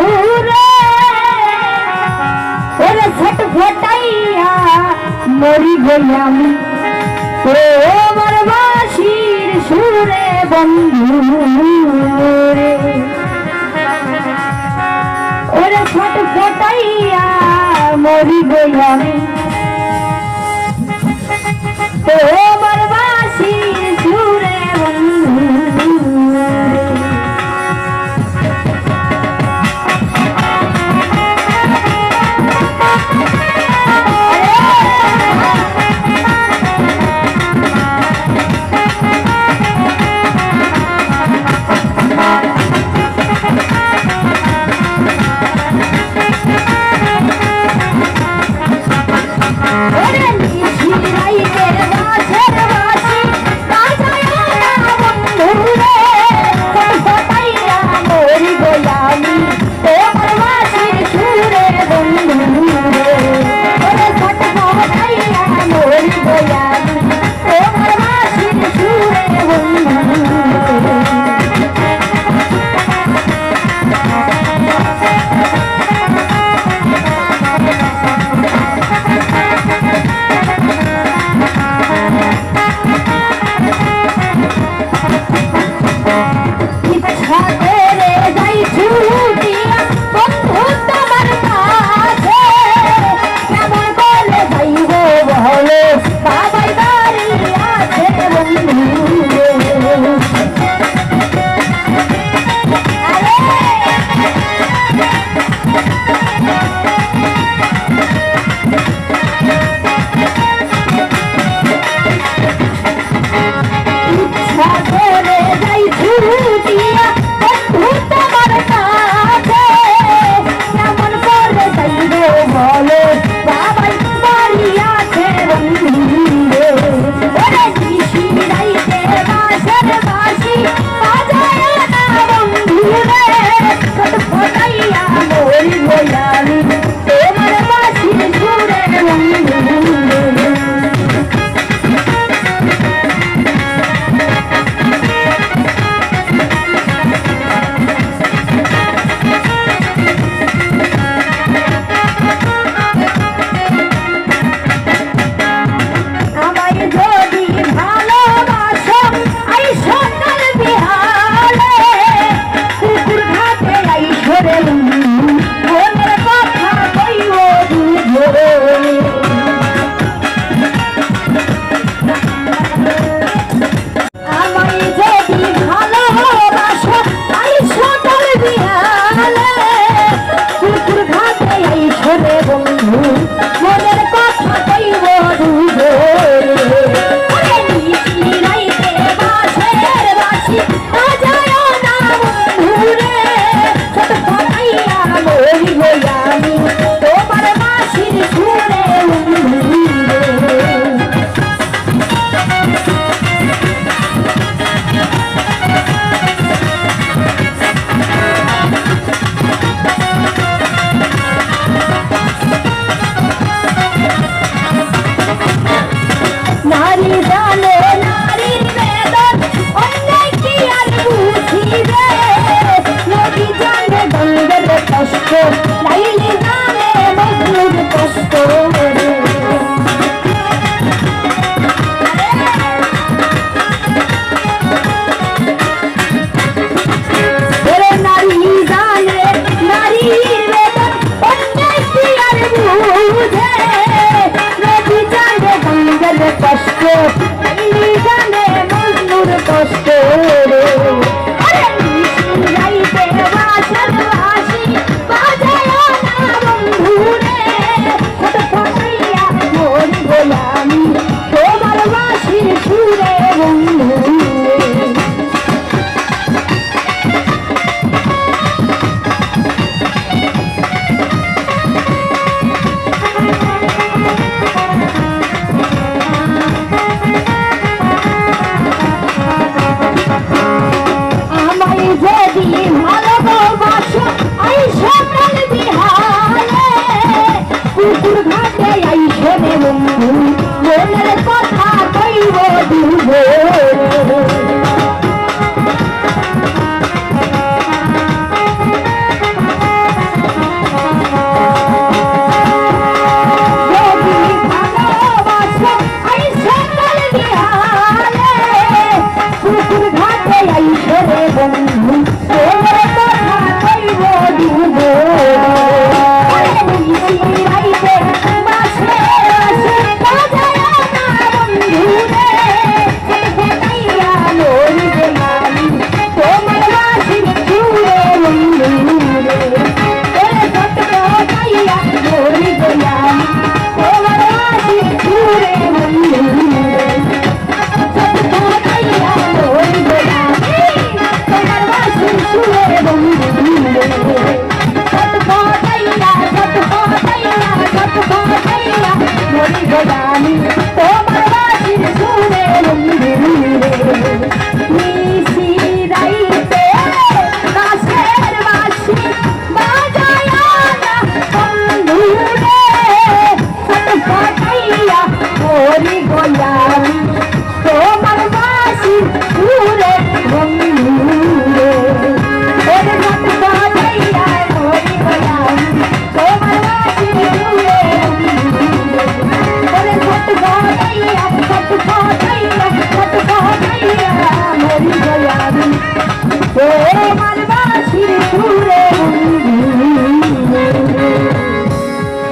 দূরে। ওরে ছট ফটাইয়া মরি গই আমি ও আমার বাসির সুরে বন্ধু। ওরে ছট ফটাইয়া মরি গই আমি ও हरिदान